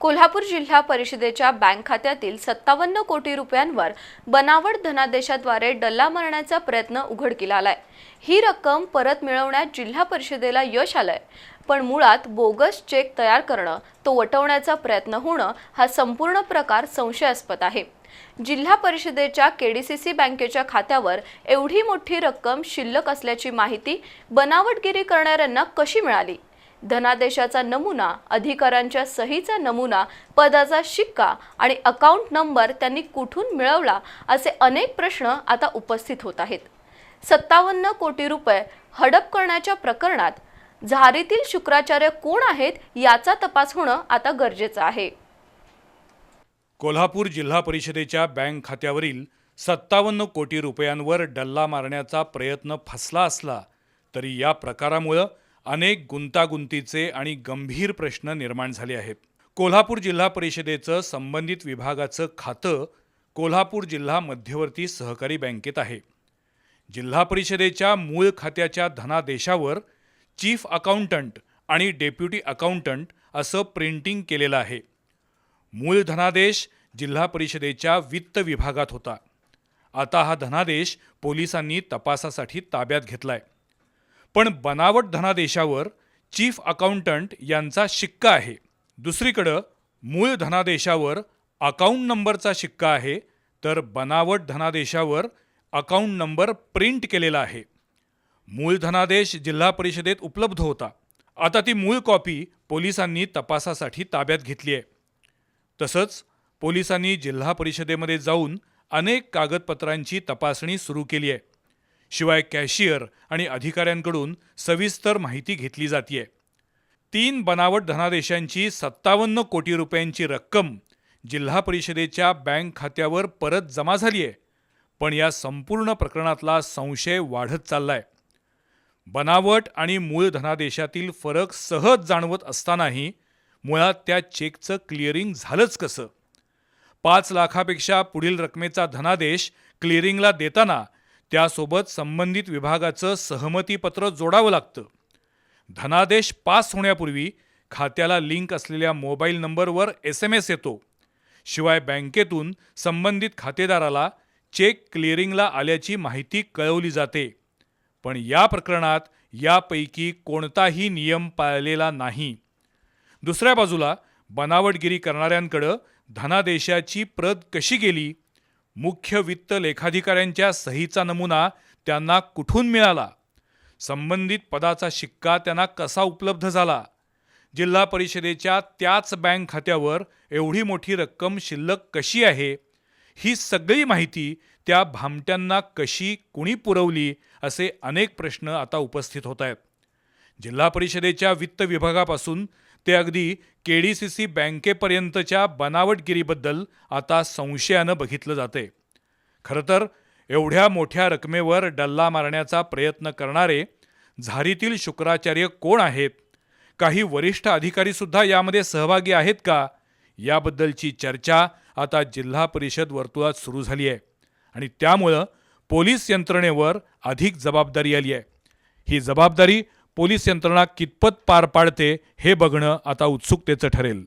कोल्हापूर जिल्हा परिषदेच्या बँक खात्यातील सत्तावन्न कोटी रुपयांवर बनावट धनादेशाद्वारे डल्ला मारण्याचा प्रयत्न उघडकीला आलाय. ही रक्कम परत मिळवण्यात जिल्हा परिषदेला यश आलंय. पण मुळात बोगस चेक तयार करणं तो वटवण्याचा प्रयत्न होणं हा संपूर्ण प्रकार संशयास्पद आहे. जिल्हा परिषदेच्या केडीसीसी बँकेच्या खात्यावर एवढी मोठी रक्कम शिल्लक असल्याची माहिती बनावटगिरी करणाऱ्यांना कशी मिळाली? धनादेशाचा नमुना अधिकाऱ्यांच्या सहीचा नमुना पदाचा शिक्का आणि अकाउंट नंबर त्यांनी कुठून मिळवला असे अनेक प्रश्न आता उपस्थित होत आहेत. सत्तावन्न कोटी रुपये हडप करण्याच्या प्रकरणात झारीतील शुक्राचार्य कोण आहेत याचा तपास होणं आता गरजेचं आहे. कोल्हापूर जिल्हा परिषदेच्या बँक खात्यावरील सत्तावन्न कोटी रुपयांवर डल्ला मारण्याचा प्रयत्न फसला असला तरी या प्रकारामुळं अनेक गुंतागुंतीचे आणि गंभीर प्रश्न निर्माण झाले आहेत. कोल्हापूर जिल्हा परिषदेचं संबंधित विभागाचं खातं कोल्हापूर जिल्हा मध्यवर्ती सहकारी बँकेत आहे. जिल्हा परिषदेच्या मूळ खात्याच्या धनादेशावर चीफ अकाउंटंट आणि डेप्युटी अकाउंटंट असं प्रिंटिंग केलेलं आहे. मूळ धनादेश जिल्हा परिषदेच्या वित्त विभागात होता. आता हा धनादेश पोलिसांनी तपासासाठी ताब्यात घेतलाय. पण बनावट धनादेशावर चीफ अकाउंटंट यांचा शिक्का आहे. दुसरीकडं मूळ धनादेशावर अकाउंट नंबरचा शिक्का आहे तर बनावट धनादेशावर अकाउंट नंबर प्रिंट केलेला आहे. मूळ धनादेश जिल्हा परिषदेत उपलब्ध होता. आता ती मूळ कॉपी पोलिसांनी तपासासाठी ताब्यात घेतली आहे. तसंच पोलिसांनी जिल्हा परिषदेमध्ये जाऊन अनेक कागदपत्रांची तपासणी सुरू केली आहे. शिवाय कॅशियर आणि अधिकाऱ्यांकडून सविस्तर माहिती घेतली जाते तीन बनावट धनादेशांची सत्तावन्न कोटी रुपयांची रक्कम जिल्हा परिषदेच्या बँक खात्यावर परत जमा झाली आहे पण या संपूर्ण प्रकरणातला संशय वाढत चाललाय. बनावट आणि मूळ धनादेशातील फरक सहज जाणवत असतानाही मुळात त्या चेकचं क्लिअरिंग झालंच कसं? पाच लाखापेक्षा पुढील रकमेचा धनादेश क्लिअरिंगला देताना त्यासोबत संबंधित विभागाचं सहमतीपत्र जोडावं लागतं. धनादेश पास होण्यापूर्वी खात्याला लिंक असलेल्या मोबाईल नंबरवर एस एम एस येतो. शिवाय बँकेतून संबंधित खातेदाराला चेक क्लिअरिंगला आल्याची माहिती कळवली जाते. पण या प्रकरणात यापैकी कोणताही नियम पाळलेला नाही. दुसऱ्या बाजूला बनावटगिरी करणाऱ्यांकडं धनादेशाची प्रत कशी गेली? मुख्य वित्त लेखाधिकाऱ्यांच्या सहीचा नमुना त्यांना कुठून मिळाला? संबंधित पदाचा शिक्का त्यांना कसा उपलब्ध झाला? जिल्हा परिषदेच्या त्याच बँक खात्यावर एवढी मोठी रक्कम शिल्लक कशी आहे? ही सगळी माहिती त्या भामट्यांना कशी कुणी पुरवली असे अनेक प्रश्न आता उपस्थित होत आहेत. जिल्हा परिषदेच्या वित्त विभागापासून ते अगदी के डी सी सी बँकेपर्यंतच्या बनावटगिरीबद्दल आता संशयानं बघितलं जाते खरं तर एवढ्या मोठ्या रकमेवर डल्ला मारण्याचा प्रयत्न करणारे झारीतील शुक्राचार्य कोण आहेत? काही वरिष्ठ अधिकारीसुद्धा यामध्ये सहभागी आहेत का? याबद्दलची चर्चा आता जिल्हा परिषद वर्तुळात सुरू झाली आहे आणि त्यामुळं पोलीस यंत्रणेवर अधिक जबाबदारी आली आहे ही जबाबदारी पोलीस यंत्रणा कितपत पार पाडते हे बघणं आता उत्सुकतेचं ठरेल.